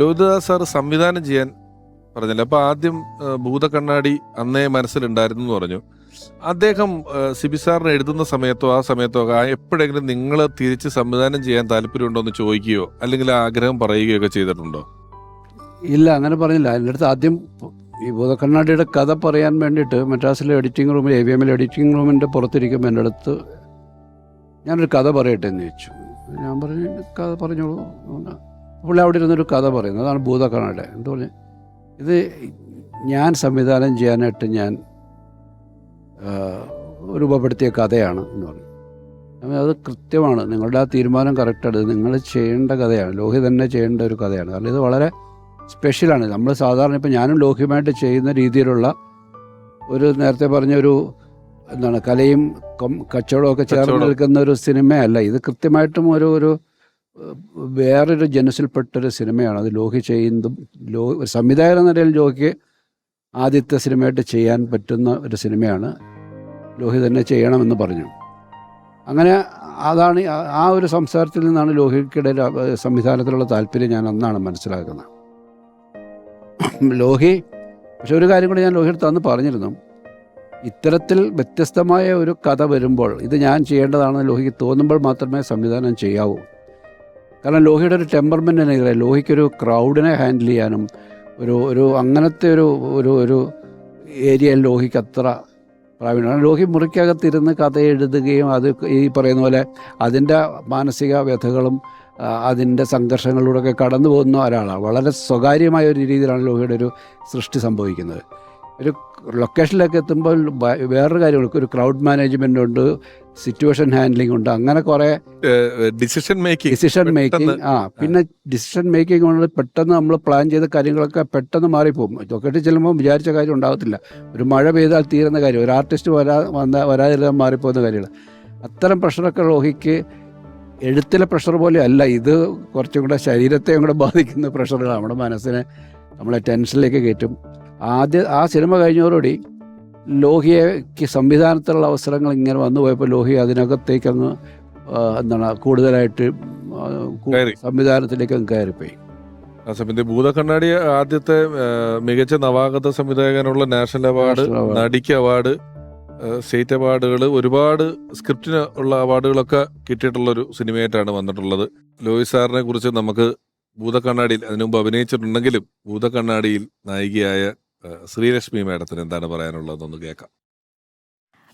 Lohithadas sir സംവിധാനം ചെയ്യാൻ പറഞ്ഞില്ല. അപ്പൊ ആദ്യം ഭൂത ഭൂതക്കണ്ണാടി അന്നേ മനസ്സിലുണ്ടായിരുന്നു എന്ന് പറഞ്ഞു. അദ്ദേഹം സിബി സാറിന് എഴുതുന്ന സമയത്തോ ആ സമയത്തോ ആ എപ്പോഴെങ്കിലും നിങ്ങൾ തിരിച്ച് സംവിധാനം ചെയ്യാൻ താല്പര്യമുണ്ടോ എന്ന് ചോദിക്കുകയോ അല്ലെങ്കിൽ ആഗ്രഹം പറയുകയോ ഒക്കെ ചെയ്തിട്ടുണ്ടോ? ഇല്ല അങ്ങനെ പറഞ്ഞില്ല. എന്റെ അടുത്ത് ആദ്യം ഈ ഭൂതക്കണ്ണാടിയുടെ കഥ പറയാൻ വേണ്ടിയിട്ട് മദ്രാസിലെ എഡിറ്റിംഗ് റൂമിൽ എ വി എമ്മിലെ എഡിറ്റിംഗ് റൂമിന്റെ പുറത്തിരിക്കുമ്പോൾ എന്റെ അടുത്ത് ഞാനൊരു കഥ പറയട്ടെ എന്ന് ചോദിച്ചു. ഞാൻ പറഞ്ഞു കഥ പറഞ്ഞോളൂ. പുള്ളി അവിടെ ഇരുന്നൊരു കഥ പറയുന്നു. അതാണ് ഭൂതക്കണയുടെ എന്ത് പറഞ്ഞു? ഇത് ഞാൻ സംവിധാനം ചെയ്യാനായിട്ട് ഞാൻ രൂപപ്പെടുത്തിയ കഥയാണ് എന്ന് പറഞ്ഞു. അത് കൃത്യമാണ്. നിങ്ങളുടെ ആ തീരുമാനം കറക്റ്റാണ് നിങ്ങൾ ചെയ്യേണ്ട കഥയാണ്. ലോഹി തന്നെ ചെയ്യേണ്ട ഒരു കഥയാണ്. കാരണം ഇത് വളരെ സ്പെഷ്യലാണ് നമ്മൾ സാധാരണ ഇപ്പോൾ ഞാനും ലോഹ്യമായിട്ട് ചെയ്യുന്ന രീതിയിലുള്ള ഒരു നേരത്തെ പറഞ്ഞ ഒരു എന്താണ് കലയും കച്ചവടമൊക്കെ ചേർന്ന് നിൽക്കുന്ന ഒരു സിനിമയല്ല. ഇത് കൃത്യമായിട്ടും ഒരു ഒരു വേറൊരു ജനസിൽപ്പെട്ടൊരു സിനിമയാണ്. അത് ലോഹി ചെയ്യുന്നതും ലോ സംവിധായകൻ എന്ന നിലയിൽ ലോഹിക്ക് ആദ്യത്തെ സിനിമയായിട്ട് ചെയ്യാൻ പറ്റുന്ന ഒരു സിനിമയാണ്. ലോഹി തന്നെ ചെയ്യണമെന്ന് പറഞ്ഞു. അങ്ങനെ അതാണ് ആ- ഒരു സംസാരത്തിൽ നിന്നാണ് ലോഹിക്കിടെ സംവിധാനത്തിലുള്ള താല്പര്യം ഞാൻ അന്നാണ് മനസ്സിലാക്കുന്നത്. ലോഹി പക്ഷെ ഒരു കാര്യം കൂടി ഞാൻ ലോഹിയുടെ അന്ന് പറഞ്ഞിരുന്നു. ഇത്തരത്തിൽ വ്യത്യസ്തമായ ഒരു കഥ വരുമ്പോൾ ഇത് ഞാൻ ചെയ്യേണ്ടതാണെന്ന് ലോഹിക്ക് തോന്നുമ്പോൾ മാത്രമേ സംവിധാനം ചെയ്യാവൂ. കാരണം ലോഹിയുടെ ഒരു ടെമ്പർമെന്റ് തന്നെ ഇതേ ലോഹിക്കൊരു ക്രൗഡിനെ ഹാൻഡിൽ ചെയ്യാനും ഒരു ഒരു അങ്ങനത്തെ ഒരു ഒരു ഒരു ഏരിയയിൽ ലോഹിക്ക് അത്ര പ്രാവീണ്യമാണ് ലോഹി മുറിക്കകത്തിരുന്ന് കഥ എഴുതുകയും അത് ഈ പറയുന്ന പോലെ അതിന്റെ മാനസിക വ്യഥകളും അതിന്റെ സംഘർഷങ്ങളിലൂടെയൊക്കെ കടന്നു പോകുന്ന ഒരാളാണ്. വളരെ സ്വകാര്യമായ ഒരു രീതിയിലാണ് ലോഹിയുടെ ഒരു സൃഷ്ടി സംഭവിക്കുന്നത്. ഒരു ലൊക്കേഷനിലേക്ക് എത്തുമ്പോൾ വേറൊരു കാര്യങ്ങൾക്ക് ഒരു ക്രൗഡ് മാനേജ്മെന്റ് ഉണ്ട് സിറ്റുവേഷൻ ഹാൻഡ്ലിംഗ് ഉണ്ട് അങ്ങനെ കുറേ ഡിസിഷൻ മേക്കിംഗ് ഡിസിഷൻ മേക്കിംഗ് ആ പിന്നെ ഡിസിഷൻ മേക്കിംഗ് കൊണ്ട് പെട്ടെന്ന് നമ്മൾ പ്ലാൻ ചെയ്ത കാര്യങ്ങളൊക്കെ പെട്ടെന്ന് മാറിപ്പോകും. ലൊക്കേഷൻ ചെല്ലുമ്പോൾ വിചാരിച്ച കാര്യം ഉണ്ടാകത്തില്ല ഒരു മഴ പെയ്താൽ തീരുന്ന കാര്യം ഒരു ആർട്ടിസ്റ്റ് വരാ വന്ന വരാതിരുന്നാൽ മാറിപ്പോകുന്ന കാര്യങ്ങൾ. അത്തരം പ്രഷറൊക്കെ ലോഹിക്ക് എഴുത്തിലെ പ്രഷർ പോലെ അല്ല ഇത് കുറച്ചും കൂടെ ശരീരത്തെയും കൂടെ ബാധിക്കുന്ന പ്രഷറുകൾ നമ്മുടെ മനസ്സിനെ നമ്മളെ ടെൻഷനിലേക്ക് കയറ്റും. ആദ്യ ആ സിനിമ കഴിഞ്ഞതോടുകൂടി ലോഹിയയ്ക്ക് സംവിധാനത്തിലുള്ള അവസരങ്ങൾ ഇങ്ങനെ വന്നു പോയപ്പോൾ ലോഹി അതിനകത്തേക്ക് അങ്ങ് എന്താണ് കൂടുതലായിട്ട്. സംവിധാനത്തിലേക്ക് അങ്ങ് കയറിപ്പോയി. സമയത്ത് ഭൂതക്കണ്ണാടി ആദ്യത്തെ മികച്ച നവാഗത സംവിധായകനുള്ള നാഷണൽ അവാർഡ് നടിക്ക് അവാർഡ് സ്റ്റേറ്റ് അവാർഡുകൾ ഒരുപാട് സ്ക്രിപ്റ്റിന് ഉള്ള അവാർഡുകളൊക്കെ കിട്ടിയിട്ടുള്ള ഒരു സിനിമയായിട്ടാണ് വന്നിട്ടുള്ളത്. ലോയി സാറിനെ കുറിച്ച് നമുക്ക് ഭൂതക്കണ്ണാടിയിൽ അതിനു മുമ്പ് അഭിനയിച്ചിട്ടുണ്ടെങ്കിലും ഭൂതക്കണ്ണാടിയിൽ നായികയായ ശ്രീലക്ഷ്മി മാഡത്തിന് എന്താണ് പറയാനുള്ളതെന്നൊന്ന് കേൾക്കാം.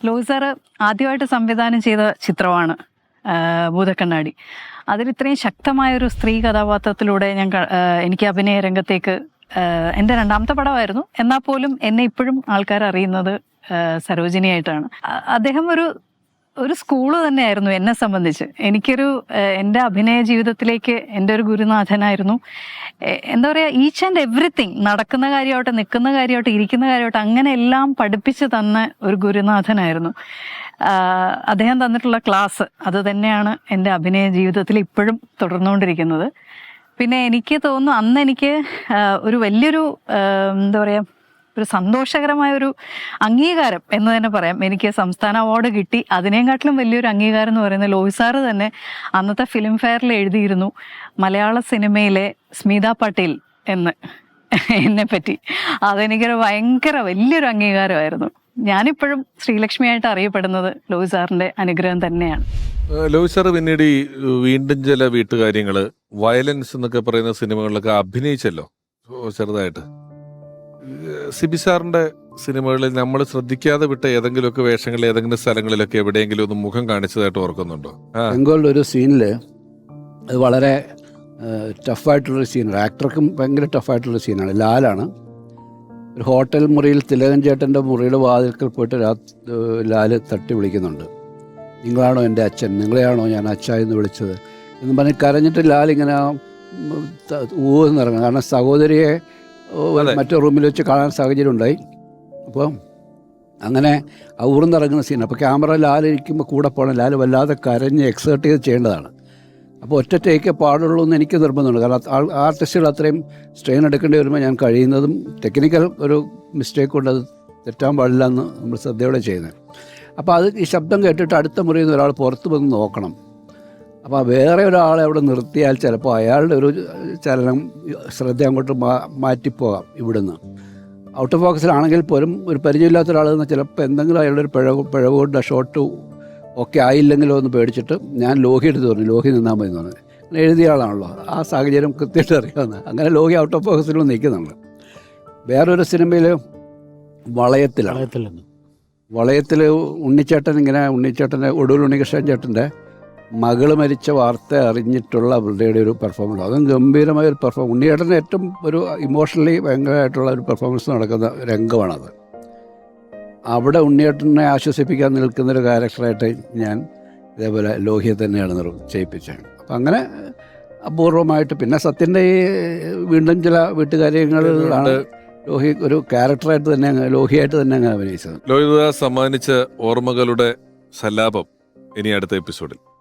ലോഹി സാറ് ആദ്യമായിട്ട് സംവിധാനം ചെയ്ത ചിത്രമാണ് ഭൂതക്കണ്ണാടി. അതിൽ ഇത്രയും ശക്തമായ ഒരു സ്ത്രീ കഥാപാത്രത്തിലൂടെ ഞാൻ എനിക്ക് അഭിനയ രംഗത്തേക്ക് എന്റെ രണ്ടാമത്തെ പടമായിരുന്നു. എന്നാൽ പോലും എന്നെ ഇപ്പോഴും ആൾക്കാർ അറിയുന്നത് സരോജിനിയായിട്ടാണ്. അദ്ദേഹം ഒരു ഒരു സ്കൂൾ തന്നെയായിരുന്നു എന്നെ സംബന്ധിച്ച്. എനിക്കൊരു എന്റെ അഭിനയ ജീവിതത്തിലേക്ക് എന്റെ ഒരു ഗുരുനാഥനായിരുന്നു. എന്താ പറയുക ഈച്ച് ആൻഡ് എവറിത്തിങ് നടക്കുന്ന കാര്യമാവട്ടെ നിൽക്കുന്ന കാര്യമാവട്ടെ ഇരിക്കുന്ന കാര്യമാവട്ടെ അങ്ങനെ എല്ലാം പഠിപ്പിച്ച് തന്ന ഒരു ഗുരുനാഥനായിരുന്നു. അദ്ദേഹം തന്നിട്ടുള്ള ക്ലാസ് അത് തന്നെയാണ് എന്റെ അഭിനയ ജീവിതത്തിൽ ഇപ്പോഴും തുടർന്നുകൊണ്ടിരിക്കുന്നത്. പിന്നെ എനിക്ക് തോന്നുന്നു അന്ന് എനിക്ക് ഒരു വലിയൊരു എന്താ പറയുക ഒരു സന്തോഷകരമായ ഒരു അംഗീകാരം എന്ന് തന്നെ പറയാം. എനിക്ക് സംസ്ഥാന അവാർഡ് കിട്ടി. അതിനേക്കാട്ടിലും വലിയൊരു അംഗീകാരം എന്ന് പറയുന്നത് ലോഹി സാറ് തന്നെ അന്നത്തെ ഫിലിം ഫെയറിൽ എഴുതിയിരുന്നു. മലയാള സിനിമയിലെ സ്മിത പട്ടേൽ എന്ന്. എന്നെ പറ്റി. അതെനിക്കൊരു ഭയങ്കര വലിയൊരു അംഗീകാരമായിരുന്നു. ഞാനിപ്പോഴും ശ്രീലക്ഷ്മിയായിട്ട് അറിയപ്പെടുന്നത് ലോഹി സാറിന്റെ അനുഗ്രഹം തന്നെയാണ്. ലോയി സാർ പിന്നീട് ഈ വീണ്ടും ചില വീട്ടുകാര്യങ്ങൾ വയലൻസ് എന്നൊക്കെ പറയുന്ന സിനിമകളിലൊക്കെ അഭിനയിച്ചല്ലോ? ചെറുതായിട്ട്. സിബി സാറിന്റെ സിനിമകളിൽ നമ്മൾ ശ്രദ്ധിക്കാതെ വിട്ട ഏതെങ്കിലുമൊക്കെ വേഷങ്ങളിൽ ഏതെങ്കിലും സ്ഥലങ്ങളിലൊക്കെ എവിടെയെങ്കിലും ഒന്ന് മുഖം കാണിച്ചതായിട്ട് ഓർക്കുന്നുണ്ടോ? ബംഗാളിൽ ഒരു സീനിൽ അത് വളരെ ടഫായിട്ടുള്ളൊരു സീനാണ്. ആക്ടർക്കും ഭയങ്കര ടഫായിട്ടുള്ള സീനാണ്. ലാലാണ്. ഒരു ഹോട്ടൽ മുറിയിൽ തിലകൻ ചേട്ടന്റെ മുറിയുടെ വാതിൽക്കൽ പോയിട്ട് രാ ലാൽ തട്ടി വിളിക്കുന്നുണ്ട്. നിങ്ങളാണോ എന്റെ അച്ഛൻ? നിങ്ങളെയാണോ ഞാൻ അച്ഛ എന്ന് വിളിച്ചത്? എന്ന് പറഞ്ഞ് കരഞ്ഞിട്ട് ലാൽ ഇങ്ങനെ ഊന്നിറങ്ങും കാരണം സഹോദരിയെ. മറ്റേ റൂമിൽ വെച്ച് കാണാൻ സാഹചര്യം ഉണ്ടായി. അപ്പോൾ അങ്ങനെ ആ ഊർന്നിറങ്ങുന്ന സീൻ അപ്പോൾ ക്യാമറ ലാലിരിക്കുമ്പോൾ കൂടെ പോകണം ലാൽ വല്ലാതെ കരഞ്ഞ് എക്സേർട്ട് ചെയ്ത് ചെയ്യേണ്ടതാണ്. അപ്പോൾ ഒറ്റ ടേക്കേ പാടുള്ളൂ എന്ന് എനിക്ക് നിർബന്ധമുണ്ട്. കാരണം ആ ആർട്ടിസ്റ്റുകൾ അത്രയും സ്ട്രെയിൻ എടുക്കേണ്ടി വരുമ്പോൾ ഞാൻ കഴിയുന്നതും ടെക്നിക്കൽ ഒരു മിസ്റ്റേക്ക് കൊണ്ട് അത് തെറ്റാൻ പാടില്ല എന്ന് നമ്മൾ ശ്രദ്ധയോടെ ചെയ്യുന്നത്. അപ്പോൾ അത് ഈ ശബ്ദം കേട്ടിട്ട് അടുത്ത മുറിയിൽ നിന്ന് ഒരാൾ പുറത്ത് വന്ന് നോക്കണം. അപ്പോൾ വേറെ ഒരാളെ അവിടെ നിർത്തിയാൽ ചിലപ്പോൾ അയാളുടെ ഒരു ചലനം ശ്രദ്ധ അങ്ങോട്ട് മാ മാറ്റിപ്പോകാം ഇവിടുന്ന്. ഔട്ട് ഓഫ് ഫോക്കസിലാണെങ്കിൽ പോലും ഒരു പരിചയമില്ലാത്ത ഒരാൾ നിന്ന് ചിലപ്പോൾ എന്തെങ്കിലും അയാളുടെ ഒരു പിഴവ് പിഴവ് കൊണ്ട് ഷോട്ട് ഒക്കെ ആയില്ലെങ്കിലോ എന്ന് പേടിച്ചിട്ട് ഞാൻ ലോഹി എടുത്ത് പറഞ്ഞു ലോഹി നിന്നാൽ മതി എന്ന് പറഞ്ഞു. അങ്ങനെ എഴുതിയ ആളാണല്ലോ. ആ സാഹചര്യം കൃത്യമായിട്ട് അറിയാവുന്ന അങ്ങനെ ലോഹി ഔട്ട് ഓഫ് ഫോക്കസിൽ നിൽക്കുന്നുണ്ട്. വേറൊരു സിനിമയിൽ വളയത്തിലാണ്. വളയത്തിൽ ഉണ്ണിച്ചേട്ടൻ ഇങ്ങനെ ഉണ്ണിച്ചേട്ടന്റെ ഒടുവിൽ ഉണ്ണികൃഷ്ണൻ ചേട്ടന്റെ മകൾ മരിച്ച വാർത്ത അറിഞ്ഞിട്ടുള്ള അവരുടെ ഒരു പെർഫോമൻസ് അതും ഗംഭീരമായ ഒരു പെർഫോമൻസ് ഉണ്ണിയേട്ടന് ഏറ്റവും ഒരു ഇമോഷണലി ഭയങ്കരമായിട്ടുള്ള ഒരു പെർഫോമൻസ് നടക്കുന്ന രംഗമാണത്. അവിടെ ഉണ്ണിയേട്ടനെ ആശ്വസിപ്പിക്കാൻ നിൽക്കുന്നൊരു ക്യാരക്ടറായിട്ട് ഞാൻ ഇതേപോലെ ലോഹിയെ തന്നെയാണ് നിർ ചെയ്യിപ്പിച്ചത്. അപ്പം അങ്ങനെ അപൂർവമായിട്ട് പിന്നെ സത്യന്റെ ഈ വീണ്ടും ചില വീട്ടുകാര്യങ്ങളിലാണ് ലോഹി ഒരു ക്യാരക്ടറായിട്ട് തന്നെ ലോഹിയായിട്ട് തന്നെ അങ്ങ് അഭിനയിച്ചത്. ലോഹിത സമ്മാനിച്ച ഓർമ്മകളുടെ സല്ലാപം ഇനി അടുത്ത എപ്പിസോഡിൽ